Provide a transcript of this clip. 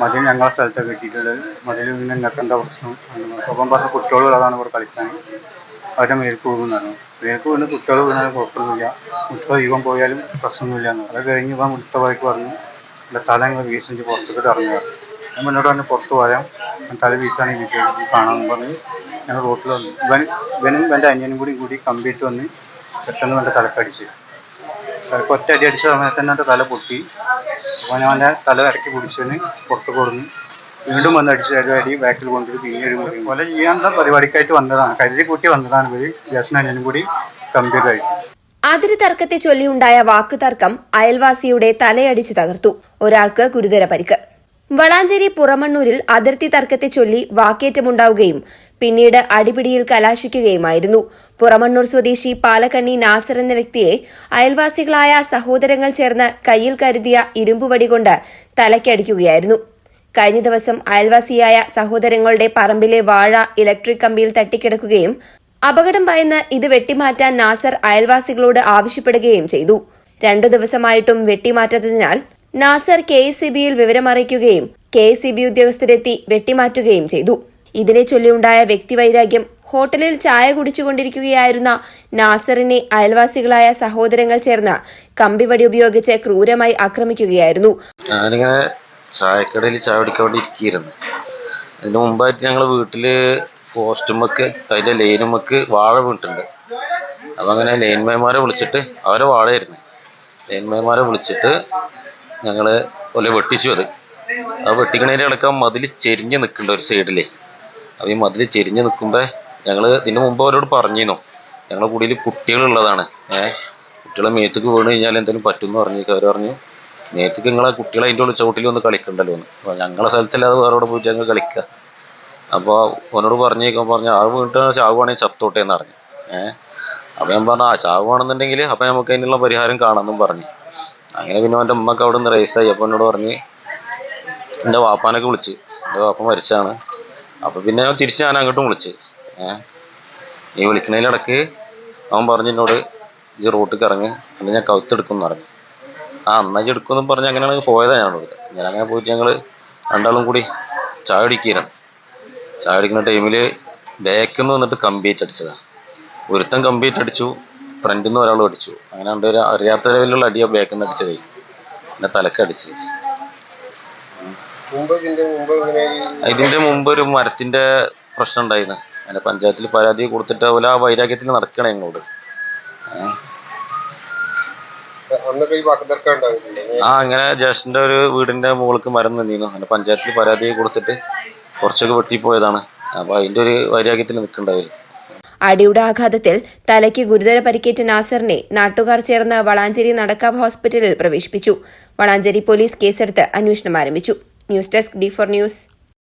മതിൽ ഞങ്ങളെ സ്ഥലത്തൊക്കെ കെട്ടിയിട്ടുള്ളത്. മതിൽ പിന്നെ നിങ്ങൾക്ക് എന്താ പ്രശ്നം? അപ്പം പറഞ്ഞ കുട്ടികളുള്ളതാണ് ഇവിടെ കളിക്കാൻ. അവരുടെ മേൽക്ക് പോകുന്നതാണ് മേൽക്ക് വീണ് കുട്ടികൾ വീണാലും കുഴപ്പമൊന്നുമില്ല. കുട്ടികൾ ജീവൻ പോയാലും പ്രശ്നമൊന്നുമില്ല. അത് കഴിഞ്ഞ് ഇപ്പം മുടുത്ത വഴിക്ക് പറഞ്ഞു എന്റെ തല ഇങ്ങനെ വീശിച്ച് പുറത്തേക്ക് ഇറങ്ങുക. ഞാൻ മുന്നോട്ട് തന്നെ പുറത്ത് ഞാൻ തല വീശാണെങ്കിൽ വീട്ടിൽ കാണാമെന്ന് പറഞ്ഞ് ഞങ്ങൾ റോട്ടിൽ വന്നു. ഇവൻ ഇവനും എന്റെ അനിയനും കൂടി കൂടി കമ്പിയിട്ട് വന്ന് പെട്ടെന്ന് എന്റെ തലക്കടിച്ച് തലക്ക് ഒറ്റ അടി അടിച്ച സമയത്ത് തന്നെ എന്റെ തല പൊട്ടി. അപ്പോൾ ഞാൻ തല ഇടയ്ക്ക് പിടിച്ചതിന് പുറത്ത് കൊടുന്നു വീണ്ടും വന്ന് അടിച്ച് അടി ബാക്കിൽ കൊണ്ടുപോയി പിന്നെ ഒരു കൊല ചെയ്യാനുള്ള പരിപാടിക്കായിട്ട് വന്നതാണ്. കരുതി കൂട്ടി വന്നതാണ് ഇവർ ജസ്നും കൂടി കമ്പ്യൂട്ടർ ആയിട്ട് അതിര് തർക്കത്തെ ചൊല്ലിയുണ്ടായ വാക്കുതർക്കം അയൽവാസിയുടെ തലയടിച്ച് തകർത്തു. ഒരാൾക്ക് ഗുരുതര പരിക്ക്. വളാഞ്ചേരി പുറമണ്ണൂരിൽ അതിർത്തി തർക്കത്തെ ചൊല്ലി വാക്കേറ്റമുണ്ടാവുകയും പിന്നീട് അടിപിടിയിൽ കലാശിക്കുകയുമായിരുന്നു. പുറമണ്ണൂർ സ്വദേശി പാലക്കണ്ണി നാസർ എന്ന വ്യക്തിയെ അയൽവാസികളായ സഹോദരങ്ങൾ ചേർന്ന് കയ്യിൽ കരുതിയ ഇരുമ്പുവടി കൊണ്ട് തലയ്ക്കടിക്കുകയായിരുന്നു. കഴിഞ്ഞ ദിവസം അയൽവാസിയായ സഹോദരങ്ങളുടെ പറമ്പിലെ വാഴ ഇലക്ട്രിക് കമ്പിയിൽ തട്ടിക്കിടക്കുകയും അപകടം ഭയന്ന് ഇത് വെട്ടിമാറ്റാൻ നാസർ അയൽവാസികളോട് ആവശ്യപ്പെടുകയും ചെയ്തു. രണ്ടു ദിവസമായിട്ടും വെട്ടിമാറ്റാത്തതിനാൽ നാസർ കെ എസ് ബിയിൽ വിവരമറിയിക്കുകയും കെ എസ് ബി ഉദ്യോഗസ്ഥരെത്തി വെട്ടിമാറ്റുകയും ചെയ്തു. ഇതിനെ ചൊല്ലിയുണ്ടായ വ്യക്തിവൈരാഗ്യം ഹോട്ടലിൽ ചായ കുടിച്ചുകൊണ്ടിരിക്കുകയായിരുന്ന നാസറിനെ അയൽവാസികളായ സഹോദരങ്ങൾ ചേർന്ന് കമ്പിവടി ഉപയോഗിച്ച് ക്രൂരമായി ആക്രമിക്കുകയായിരുന്നു. ഞാനിങ്ങനെ ചായക്കടയിൽ ചായ കുടിക്കാൻ അതിന് മുമ്പായിട്ട് ഞങ്ങൾ വീട്ടിൽ പോസ്റ്റുമ്മക്ക് അതിന്റെ ലൈനുമ്മക്ക് വാഴ വീണിട്ടുണ്ട്. അപ്പം അങ്ങനെ ലൈൻമാൻമാരെ വിളിച്ചിട്ട് അവരെ വാഴയായിരുന്നു. ലൈൻമേന്മാരെ വിളിച്ചിട്ട് ഞങ്ങൾ ഒല വെട്ടിച്ചു അത്. ആ വെട്ടിക്കണേന്റെ ഇടയ്ക്ക് മതിൽ ചെരിഞ്ഞ് നിൽക്കുന്നുണ്ട് ഒരു സൈഡിൽ അപ്പോൾ ഈ മതിൽ ചെരിഞ്ഞ് നിൽക്കുമ്പോൾ ഞങ്ങൾ ഇതിന് മുമ്പ് അവരോട് പറഞ്ഞിരുന്നു. ഞങ്ങളുടെ കൂടിയിൽ കുട്ടികളുള്ളതാണ്. ഏഹ് കുട്ടികളെ മേത്തേക്ക് വീണ് കഴിഞ്ഞാൽ എന്തെങ്കിലും പറ്റുമെന്ന് പറഞ്ഞു അവർ പറഞ്ഞു നേരത്തേക്ക് നിങ്ങളെ കുട്ടികളെ അതിന്റെ ഉള്ളിൽ ചവിട്ടിൽ ഒന്ന് കളിക്കണ്ടല്ലോ എന്ന് അപ്പോൾ ഞങ്ങളെ സ്ഥലത്തല്ലാതെ വേറെ പോയിട്ട് ഞങ്ങൾ കളിക്കുക അപ്പോൾ അവനോട് പറഞ്ഞേക്കാൻ പറഞ്ഞു ആ വീട്ടിൽ ചാവുകയാണെങ്കിൽ ചത്തോട്ടെ എന്ന് പറഞ്ഞു. ഏഹ് അപ്പം ഞാൻ പറഞ്ഞു ആ ചാവുവാണെന്നുണ്ടെങ്കിൽ അപ്പം നമുക്ക് അതിനുള്ള പരിഹാരം കാണാമെന്നും പറഞ്ഞു. അങ്ങനെ പിന്നെ അവന്റെ ഉമ്മക്ക് അവിടെ നിന്ന് റേസായി അപ്പോൾ എന്നോട് പറഞ്ഞ് എന്റെ വാപ്പാനൊക്കെ വിളിച്ച്. എന്റെ വാപ്പ മരിച്ചാണ്. അപ്പോൾ പിന്നെ ഞാൻ തിരിച്ച് ഞാൻ അങ്ങോട്ടും വിളിച്ച്. ഏഹ് ഈ വിളിക്കുന്നതിലിടക്ക് അവൻ പറഞ്ഞു എന്നോട് ഈ റോട്ടിൽ ഇറങ്ങി. അല്ലെങ്കിൽ ഞാൻ കൗത്തെടുക്കും എന്ന് പറഞ്ഞു. ആ അന്നാജി എടുക്കുമെന്ന് പറഞ്ഞ് അങ്ങനെയാണ് പോയതാണ് ഞാനോട് ഞാൻ അങ്ങനെ പോയിട്ട് ഞങ്ങൾ രണ്ടാളും കൂടി ചായ അടിക്കുകയാണ് ചായ അടിക്കുന്ന ടൈമിൽ ബാക്കിൽ നിന്ന് വന്നിട്ട് കമ്പിയേറ്റ് അടിച്ചതാണ് ഒരുത്തൻ കമ്പിയേറ്റ് അടിച്ചു. ഫ്രണ്ടിൽ നിന്ന് ഒരാൾ അടിച്ചു അങ്ങനെ രണ്ടുപേര് അറിയാത്ത ലെവലിലുള്ള അടിയാ ബാക്കിൽ നിന്ന് അടിച്ചത് പിന്നെ തലക്കടിച്ച് ഇതിന്റെ മുമ്പ് ഒരു മരത്തിന്റെ പ്രശ്നം ഉണ്ടായിരുന്നു. അങ്ങനെ പഞ്ചായത്തിൽ പരാതി കൊടുത്തിട്ട് അതുപോലെ ആ വൈരാഗ്യത്തിൽ നടക്കണേ ഞങ്ങളോട്. ആ അങ്ങനെ ജ്യേഷ്ഠന്റെ ഒരു വീടിന്റെ മുകൾക്ക് മരം നിന്നിരുന്നു. അങ്ങനെ പഞ്ചായത്തിൽ പരാതി കൊടുത്തിട്ട് കുറച്ചൊക്കെ വെട്ടിപ്പോയതാണ്. അപ്പൊ അതിന്റെ ഒരു വൈരാഗ്യത്തിൽ നിൽക്കണ്ടായിരുന്നു അടിയുടെ ആഘാതത്തിൽ തലയ്ക്ക് ഗുരുതര പരിക്കേറ്റ നാസറിനെ നാട്ടുകാർ ചേർന്ന് വളാഞ്ചേരി നടക്കാവ് ഹോസ്പിറ്റലിൽ പ്രവേശിപ്പിച്ചു. വളാഞ്ചേരി പോലീസ് കേസെടുത്ത് അന്വേഷണം ആരംഭിച്ചു. News desk D four news.